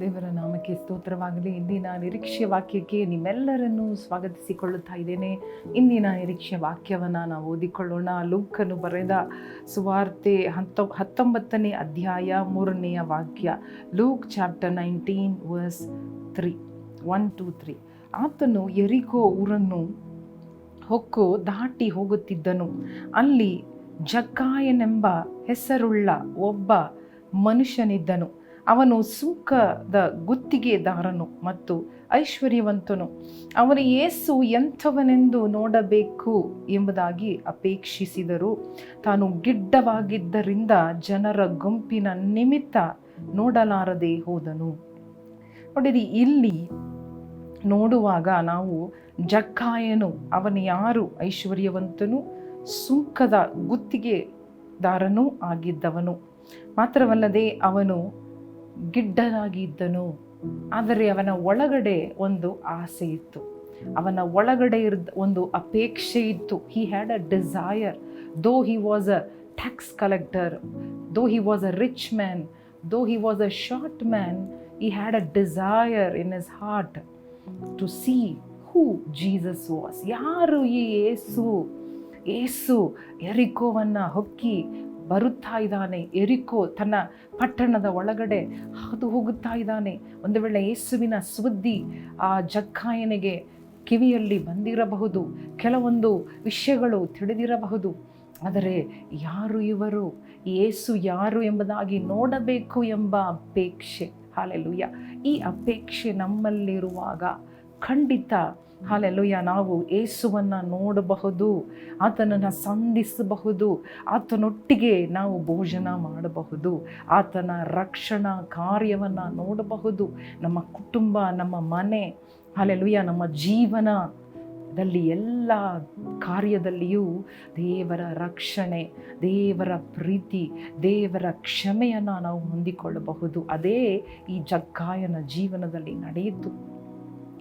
ದೇವರ ನಾಮಕ್ಕೆ ಸ್ತೋತ್ರವಾಗಲಿ. ಇಂದಿನ ನಿರೀಕ್ಷೆ ವಾಕ್ಯಕ್ಕೆ ನಿಮ್ಮೆಲ್ಲರನ್ನೂ ಸ್ವಾಗತಿಸಿಕೊಳ್ಳುತ್ತಾ ಇದ್ದೇನೆ. ಇಂದಿನ ನಿರೀಕ್ಷೆ ವಾಕ್ಯವನ್ನು ನಾವು ಓದಿಕೊಳ್ಳೋಣ. ಲೂಕನು ಬರೆದ ಸುವಾರ್ತೆ ಹತ್ತೊ ಹತ್ತೊಂಬತ್ತನೇ ಅಧ್ಯಾಯ ಮೂರನೆಯ ವಾಕ್ಯ. Luke chapter nineteen verse three, one, two, three. ಆತನು ಎರಿಕೋ ಊರನ್ನು ಹೊಕ್ಕು ದಾಟಿ ಹೋಗುತ್ತಿದ್ದನು. ಅಲ್ಲಿ ಜಕ್ಕಾಯನೆಂಬ ಹೆಸರುಳ್ಳ ಒಬ್ಬ ಮನುಷ್ಯನಿದ್ದನು. ಅವನು ಸುಂಕದ ಗುತ್ತಿಗೆದಾರನು ಮತ್ತು ಐಶ್ವರ್ಯವಂತನು. ಅವನ ಏಸು ಎಂಥವನೆಂದು ನೋಡಬೇಕು ಎಂಬುದಾಗಿ ಅಪೇಕ್ಷಿಸಿದರು. ತಾನು ಗಿಡ್ಡವಾಗಿದ್ದರಿಂದ ಜನರ ಗುಂಪಿನ ನಿಮಿತ್ತ ನೋಡಲಾರದೆ ಹೋದನು. ನೋಡಿರಿ, ಇಲ್ಲಿ ನೋಡುವಾಗ ನಾವು ಜಕ್ಕಾಯನು, ಅವನು ಯಾರು? ಐಶ್ವರ್ಯವಂತನು ಸುಂಕದ ಗುತ್ತಿಗೆದಾರನೂ ಆಗಿದ್ದವನು. ಮಾತ್ರವಲ್ಲದೆ ಅವನು ಗಿಡ್ಡನಾಗಿದ್ದನು. ಆದರೆ ಅವನ ಒಳಗಡೆ ಒಂದು ಆಸೆ ಇತ್ತು. ಅವನ ಒಳಗಡೆ ಇರದ ಒಂದು ಅಪೇಕ್ಷೆ ಇತ್ತು. ಹಿ had a desire though he was a tax collector though he was a rich man though he was a short man he had a desire in his heart to see who Jesus was ಯಾರು ಈ ಏಸು? ಏಸು, ಎರಿಕೋವನ್ನು ಹೊಕ್ಕಿ ಬರುತ್ತಾ ಇದ್ದಾನೆ. ಎರಿಕೋ ತನ್ನ ಪಟ್ಟಣದ ಒಳಗಡೆ ಹಾದು ಹೋಗುತ್ತಾ ಇದ್ದಾನೆ. ಒಂದು ವೇಳೆ ಯೇಸುವಿನ ಸುದ್ದಿ ಆ ಜಕ್ಕಾಯನಿಗೆ ಕಿವಿಯಲ್ಲಿ ಬಂದಿರಬಹುದು. ಕೆಲವೊಂದು ವಿಷಯಗಳು ತಿಳಿದಿರಬಹುದು. ಆದರೆ ಯಾರು ಇವರು? ಏಸು ಯಾರು ಎಂಬುದಾಗಿ ನೋಡಬೇಕು ಎಂಬ ಅಪೇಕ್ಷೆ. ಹಾಲೆಲುಯ್ಯ ಈ ಅಪೇಕ್ಷೆ ನಮ್ಮಲ್ಲಿರುವಾಗ ಖಂಡಿತ ಹಾಲೆಲುಯ್ಯ ನಾವು ಏಸುವನ್ನು ನೋಡಬಹುದು, ಆತನನ್ನು ಸಂಧಿಸಬಹುದು, ಆತನೊಟ್ಟಿಗೆ ನಾವು ಭೋಜನ ಮಾಡಬಹುದು, ಆತನ ರಕ್ಷಣಾ ಕಾರ್ಯವನ್ನು ನೋಡಬಹುದು, ನಮ್ಮ ಕುಟುಂಬ, ನಮ್ಮ ಮನೆ ಹಾಲೆಲುಯ್ಯ ನಮ್ಮ ಜೀವನದಲ್ಲಿ ಎಲ್ಲ ಕಾರ್ಯದಲ್ಲಿಯೂ ದೇವರ ರಕ್ಷಣೆ, ದೇವರ ಪ್ರೀತಿ, ದೇವರ ಕ್ಷಮೆಯನ್ನು ನಾವು ಹೊಂದಿಕೊಳ್ಳಬಹುದು. ಅದೇ ಈ ಜಗ್ಗಾಯನ ಜೀವನದಲ್ಲಿ ನಡೆಯಿತು.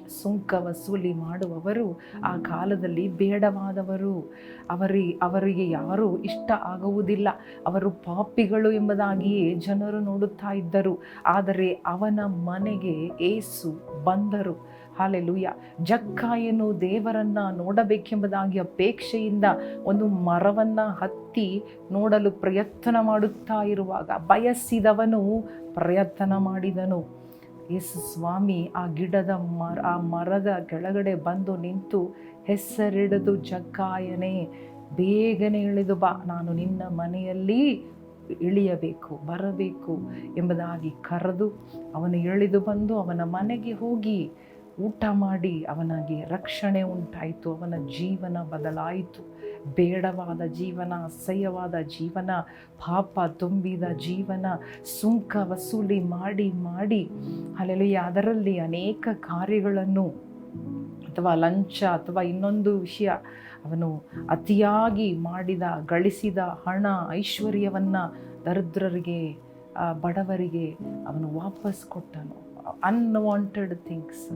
ಸುಂಕ ವಸೂಲಿ ಮಾಡುವವರು ಆ ಕಾಲದಲ್ಲಿ ಬೇಡವಾದವರು. ಅವರಿ ಅವರಿಗೆ ಯಾರೂ ಇಷ್ಟ ಆಗುವುದಿಲ್ಲ. ಅವರು ಪಾಪಿಗಳು ಎಂಬುದಾಗಿಯೇ ಜನರು ನೋಡುತ್ತಾ ಇದ್ದರು. ಆದರೆ ಅವನ ಮನೆಗೆ ಏಸು ಬಂದರು. ಹಾಲೆಲುಯ್ಯ ಜಕ್ಕಾಯನು ದೇವರನ್ನ ನೋಡಬೇಕೆಂಬುದಾಗಿ ಅಪೇಕ್ಷೆಯಿಂದ ಒಂದು ಮರವನ್ನ ಹತ್ತಿ ನೋಡಲು ಪ್ರಯತ್ನ ಮಾಡುತ್ತಾ ಇರುವಾಗ ಬಯಸಿದವನು ಪ್ರಯತ್ನ ಮಾಡಿದನು. ಯೇಸು ಸ್ವಾಮಿ, ಆ ಗಿಡದ ಮರ, ಆ ಮರದ ಕೆಳಗಡೆ ಬಂದು ನಿಂತು ಹೆಸರಿಡದು ಜಗ್ಗಾಯನೆ ಬೇಗನೆ ಇಳಿದು ಬಾ, ನಾನು ನಿನ್ನ ಮನೆಯಲ್ಲಿ ಇಳಿಯಬೇಕು, ಬರಬೇಕು ಎಂಬುದಾಗಿ ಕರೆದು ಅವನು ಇಳಿದು ಬಂದು ಅವನ ಮನೆಗೆ ಹೋಗಿ ಊಟ ಮಾಡಿ ಅವನಿಗೆ ರಕ್ಷಣೆ ಉಂಟಾಯಿತು, ಅವನ ಜೀವನ ಬದಲಾಯಿತು. ಬೇಡವಾದ ಜೀವನ, ಅಸಹ್ಯವಾದ ಜೀವನ, ಪಾಪ ತುಂಬಿದ ಜೀವನ, ಸುಂಕ ವಸೂಲಿ ಮಾಡಿ ಮಾಡಿ. ಅಲ್ಲೆಲ್ಲ ಅದರಲ್ಲಿ ಅನೇಕ ಕಾರ್ಯಗಳನ್ನು ಅಥವಾ ಲಂಚ ಅಥವಾ ಇನ್ನೊಂದು ವಿಷಯ ಅವನು ಅತಿಯಾಗಿ ಮಾಡಿದ, ಗಳಿಸಿದ ಹಣ, ಐಶ್ವರ್ಯವನ್ನು ದರಿದ್ರರಿಗೆ ಬಡವರಿಗೆ ಅವನು ವಾಪಸ್ ಕೊಟ್ಟನು. ಅನ್ವಾಂಟೆಡ್ ಥಿಂಗ್ಸ್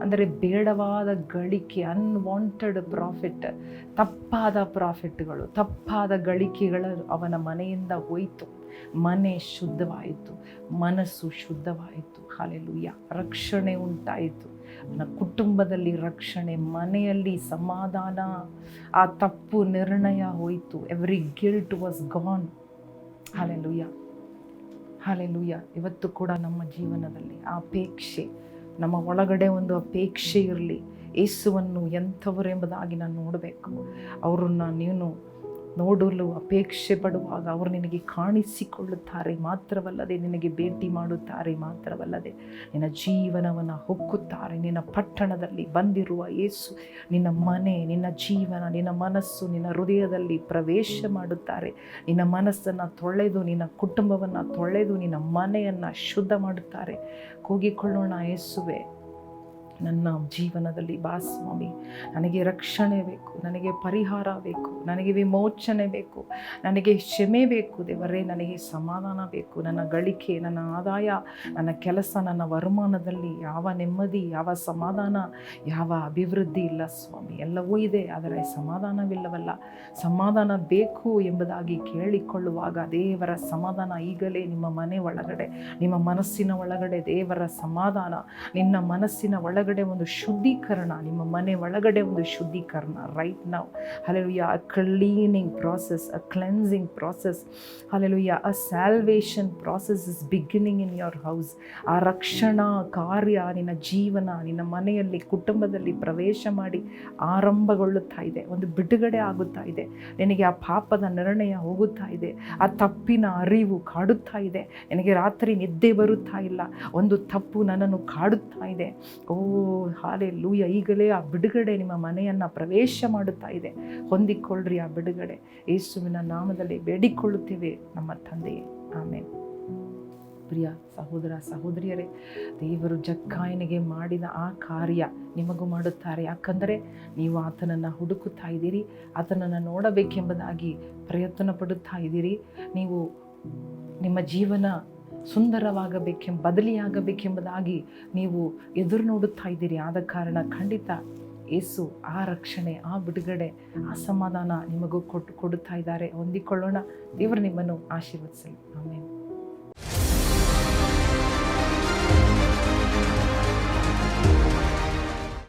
ಅಂದರೆ ಬೇಡವಾದ ಗಳಿಕೆ ಅನ್ವಾಂಟೆಡ್ ಪ್ರಾಫಿಟ್ ತಪ್ಪಾದ ಪ್ರಾಫಿಟ್ಗಳು ತಪ್ಪಾದ ಗಳಿಕೆಗಳು ಅವನ ಮನೆಯಿಂದ ಹೋಯಿತು. ಮನೆ ಶುದ್ಧವಾಯಿತು, ಮನಸ್ಸು ಶುದ್ಧವಾಯಿತು. ಹಾಲೆಲುಯ್ಯ ರಕ್ಷಣೆ ಉಂಟಾಯಿತು. ಅವನ ಕುಟುಂಬದಲ್ಲಿ ರಕ್ಷಣೆ, ಮನೆಯಲ್ಲಿ ಸಮಾಧಾನ, ಆ ತಪ್ಪು ನಿರ್ಣಯ ಹೋಯಿತು. Every guilt was gone hallelujah hallelujah. ಇವತ್ತು ಕೂಡ ನಮ್ಮ ಜೀವನದಲ್ಲಿ ಆ ಅಪೇಕ್ಷೆ, ನಮ್ಮ ಒಳಗಡೆ ಒಂದು ಅಪೇಕ್ಷೆ ಇರಲಿ. ಏಸುವನ್ನು ಎಂಥವರೆಂಬುದಾಗಿ ನಾನು ನೋಡಬೇಕು. ಅವರನ್ನು ನೀನು ನೋಡಲು ಅಪೇಕ್ಷೆ ಪಡುವಾಗ ಅವರು ನಿನಗೆ ಕಾಣಿಸಿಕೊಳ್ಳುತ್ತಾರೆ, ಮಾತ್ರವಲ್ಲದೆ ನಿನಗೆ ಭೇಟಿ ಮಾಡುತ್ತಾರೆ, ಮಾತ್ರವಲ್ಲದೆ ನಿನ್ನ ಜೀವನವನ್ನು ಹೊಕ್ಕುತ್ತಾರೆ. ನಿನ್ನ ಪಟ್ಟಣದಲ್ಲಿ ಬಂದಿರುವ ಏಸು ನಿನ್ನ ಮನೆ, ನಿನ್ನ ಜೀವನ, ನಿನ್ನ ಮನಸ್ಸು, ನಿನ್ನ ಹೃದಯದಲ್ಲಿ ಪ್ರವೇಶ ಮಾಡುತ್ತಾರೆ. ನಿನ್ನ ಮನಸ್ಸನ್ನು ತೊಳೆದು, ನಿನ್ನ ಕುಟುಂಬವನ್ನು ತೊಳೆದು, ನಿನ್ನ ಮನೆಯನ್ನು ಶುದ್ಧ ಮಾಡುತ್ತಾರೆ. ಕೂಗಿಕೊಳ್ಳೋಣ ಏಸುವೆ ನನ್ನ ಜೀವನದಲ್ಲಿ ಬಾ ಸ್ವಾಮಿ. ನನಗೆ ರಕ್ಷಣೆ ಬೇಕು, ನನಗೆ ಪರಿಹಾರ ಬೇಕು, ನನಗೆ ವಿಮೋಚನೆ ಬೇಕು, ನನಗೆ ಕ್ಷಮೆ ಬೇಕು ದೇವರೇ, ನನಗೆ ಸಮಾಧಾನ ಬೇಕು. ನನ್ನ ಗಳಿಕೆ, ನನ್ನ ಆದಾಯ, ನನ್ನ ಕೆಲಸ, ನನ್ನ ವರಮಾನದಲ್ಲಿ ಯಾವ ನೆಮ್ಮದಿ, ಯಾವ ಸಮಾಧಾನ, ಯಾವ ಅಭಿವೃದ್ಧಿ ಇಲ್ಲ ಸ್ವಾಮಿ. ಎಲ್ಲವೂ ಇದೆ, ಆದರೆ ಸಮಾಧಾನವಿಲ್ಲವಲ್ಲ. ಸಮಾಧಾನ ಬೇಕು ಎಂಬುದಾಗಿ ಕೇಳಿಕೊಳ್ಳುವಾಗ ದೇವರ ಸಮಾಧಾನ ಈಗಲೇ ನಿಮ್ಮ ಮನೆ ಒಳಗಡೆ, ನಿಮ್ಮ ಮನಸ್ಸಿನ ಒಳಗಡೆ ದೇವರ ಸಮಾಧಾನ, ನಿನ್ನ ಮನಸ್ಸಿನ ಒಳಗಡೆ ಒಂದು ಶುದ್ಧೀಕರಣ, ನಿಮ್ಮ ಮನೆ ಒಳಗಡೆ ಒಂದು ಶುದ್ಧೀಕರಣ ರೈಟ್ ನಾವು hallelujah a cleaning process a cleansing process hallelujah a salvation process is beginning in your house ಆ ರಕ್ಷಣಾ ಕಾರ್ಯ ನಿನ್ನ ಜೀವನ, ನಿನ್ನ ಮನೆಯಲ್ಲಿ, ಕುಟುಂಬದಲ್ಲಿ ಪ್ರವೇಶ ಮಾಡಿ ಆರಂಭಗೊಳ್ಳುತ್ತಾ ಇದೆ. ಒಂದು ಬಿಡುಗಡೆ ಆಗುತ್ತಾ ಇದೆ. ನಿನಗೆ ಆ ಪಾಪದ ನಿರ್ಣಯ ಹೋಗುತ್ತಾ ಇದೆ. ಆ ತಪ್ಪಿನ ಅರಿವು ಕಾಡುತ್ತಾ ಇದೆ. ನಿನಗೆ ರಾತ್ರಿ ನಿದ್ದೆ ಬರುತ್ತಾ ಇಲ್ಲ. ಒಂದು ತಪ್ಪು ನನ್ನನ್ನು ಕಾಡುತ್ತಾ ಇದೆ. ಓ ಹಾಲೆ ಲೂಯ ಈಗಲೇ ಆ ಬಿಡುಗಡೆ ನಿಮ್ಮ ಮನೆಯನ್ನು ಪ್ರವೇಶ ಮಾಡುತ್ತಾ ಇದೆ. ಹೊಂದಿಕೊಳ್ಳ್ರಿ ಆ ಬಿಡುಗಡೆ. ಯೇಸುವಿನ ನಾಮದಲ್ಲಿ ಬೇಡಿಕೊಳ್ಳುತ್ತೇವೆ ನಮ್ಮ ತಂದೆಯೇ ಆಮೇಲೆ ಪ್ರಿಯ ಸಹೋದರ, ಸಹೋದರಿಯರೇ, ದೇವರು ಜಕ್ಕಾಯನಿಗೆ ಮಾಡಿದ ಆ ಕಾರ್ಯ ನಿಮಗೂ ಮಾಡುತ್ತಾರೆ. ಯಾಕಂದರೆ ನೀವು ಆತನನ್ನು ಹುಡುಕುತ್ತಾ ಇದ್ದೀರಿ, ಆತನನ್ನು ನೋಡಬೇಕೆಂಬುದಾಗಿ ಪ್ರಯತ್ನ ಪಡುತ್ತಾ ಇದ್ದೀರಿ. ನೀವು ನಿಮ್ಮ ಜೀವನ ಸುಂದರವಾಗಬೇಕೆಂಬ, ಬದಲಿಯಾಗಬೇಕೆಂಬುದಾಗಿ ನೀವು ಎದುರು ನೋಡುತ್ತಾ ಇದ್ದೀರಿ. ಆದ ಕಾರಣ ಖಂಡಿತ ಏಸು ಆ ರಕ್ಷಣೆ, ಆ ಬಿಡುಗಡೆ, ಆ ಸಮಾಧಾನ ನಿಮಗೂ ಕೊಟ್ಟು ಕೊಡುತ್ತಾ ಇದ್ದಾರೆ. ಹೊಂದಿಕೊಳ್ಳೋಣ. ದೇವರು ನಿಮ್ಮನ್ನು ಆಶೀರ್ವದಿಸಲಿ. ಆಮೇಲೆ